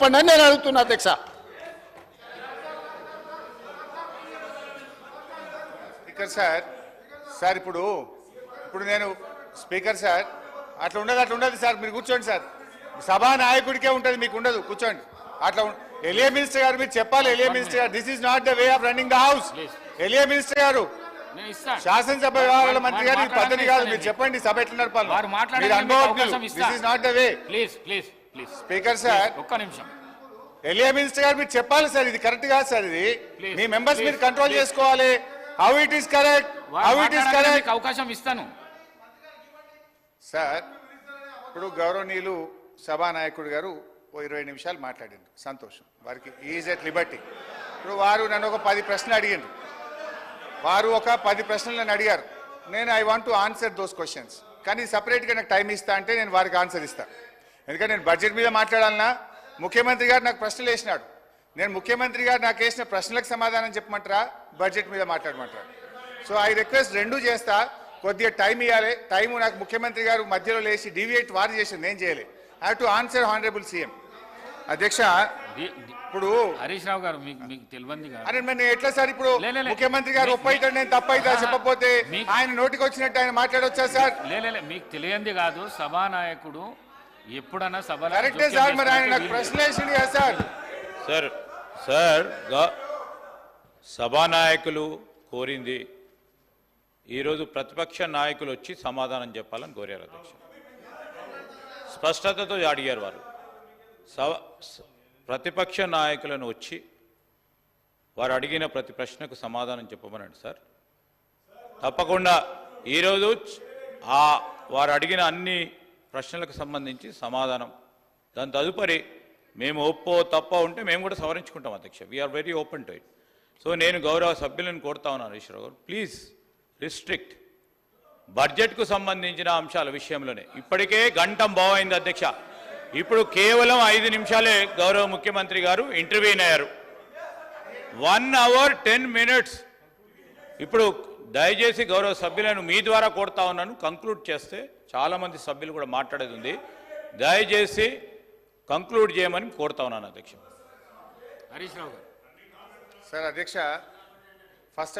చెప్పండి నేను అడుగుతున్నా అధ్యక్ష. స్పీకర్ సార్ సార్ ఇప్పుడు ఇప్పుడు నేను స్పీకర్ సార్ అట్లా ఉండదు అట్లా ఉండదు సార్ మీరు కూర్చోండి సార్. సభా నాయకుడికే ఉంటుంది మీకు ఉండదు కూర్చోండి. అట్లా ఎలియా మినిస్టర్ గారు మీరు చెప్పాలి ఎలియా మినిస్టర్ గారు this is not the way of running the house. ఎలియా minister గారు శాసనసభ వ్యవహారాల మంత్రి గారు పద్ధతి కాదు మీరు. చెప్పండి సభ ఎట్లా నడపాలి. వారు మీరు అవకాశం this. Is not the way please please please speaker sir ఒక్క నిమిషం. ఎలియా మినిస్టర్ గారు మీరు చెప్పాలి సార్ ఇది కరెక్ట్ కాదు సార్ ఇది. మీ మెంబర్స్ మీరు కంట్రోల్. చేసుకోవాలి. How it is correct how it is correct అవకాశం ఇస్తాను. సార్ ఇప్పుడు గౌరవనీయులు సభానాయకుడు గారు ఓ ఇరవై నిమిషాలు మాట్లాడిండు సంతోషం. వారికి ఈజ్ ఎట్ లిబర్టీ ఇప్పుడు వారు నన్ను ఒక పది ప్రశ్నలు అడిగిండ్రు. వారు ఒక పది ప్రశ్నలు నన్ను అడిగారు. నేను I want to answer those questions కానీ సపరేట్గా నాకు టైం ఇస్తా అంటే నేను వారికి ఆన్సర్ ఇస్తా. ఎందుకంటే నేను బడ్జెట్ మీద మాట్లాడాలన్నా ముఖ్యమంత్రి గారు నాకు ప్రశ్నలు వేసినాడు. నేను ముఖ్యమంత్రి గారు నాకు వేసిన ప్రశ్నలకు సమాధానం చెప్పమంటారా? బడ్జెట్ మీద మాట్లాడమంటారా? సో ఐ రిక్వెస్ట్ రెండు చేస్తా. కొద్దిగా టైం ఇవ్వాలి టైం నాకు ముఖ్యమంత్రి గారు మధ్యలో లేచి డివియేట్ వారు చేసింది. నేను చేయలే. Have to answer honourable CM అధ్యక్ష ఇప్పుడు హరీష్ రావు గారు మీకు తెలియంది అరే నేను ఎట్లా సార్ ఇప్పుడు. ముఖ్యమంత్రి గారు ఒప్పైతాడు నేను తప్పైతా. చెప్పకపోతే ఆయన నోటికి వచ్చినట్టు ఆయన మాట్లాడొచ్చా సార్? లే లే, లే, మీకు తెలియంది కాదు. సభానాయకుడు ఎప్పుడన్నా సభలో కరెక్టే సార్ మరి ఆయన నాకు ప్రశ్న వేసింది కదా సార్. సార్ సార్ సభానాయకులు కోరింది ఈరోజు ప్రతిపక్ష నాయకులు వచ్చి సమాధానం చెప్పాలని కోరారు అధ్యక్ష. స్పష్టతతో అడిగారు వారు. సభ ప్రతిపక్ష నాయకులను వచ్చి వారు అడిగిన ప్రతి ప్రశ్నకు సమాధానం చెప్పమనండి సార్. తప్పకుండా ఈరోజు ఆ వారు అడిగిన అన్ని ప్రశ్నలకు సంబంధించి సమాధానం. దాని తదుపరి మేము ఒప్పో తప్ప ఉంటే మేము కూడా సవరించుకుంటాం అధ్యక్ష. We are very open to it so నేను గౌరవ సభ్యులను కోరుతా ఉన్నాను ఈశ్వరరావు గారు. ప్లీజ్ రిస్ట్రిక్ట్ బడ్జెట్కు సంబంధించిన అంశాల విషయంలోనే. ఇప్పటికే గంటం బాగైంది అధ్యక్ష. ఇప్పుడు కేవలం ఐదు నిమిషాలే గౌరవ ముఖ్యమంత్రి గారు ఇంటర్వ్యూన్ అయ్యారు. వన్ అవర్ టెన్ మినిట్స్ ఇప్పుడు దయచేసి గౌరవ సభ్యులను మీ ద్వారా కోరుతా ఉన్నాను. కంక్లూడ్ చేస్తే చాలామంది సభ్యులు కూడా మాట్లాడేది ఉంది. దయచేసి కంక్లూడ్ చేయమని కోరుతా ఉన్నాను అధ్యక్ష. హరీష్ రావు గారు. సార్ అధ్యక్ష ఫస్ట్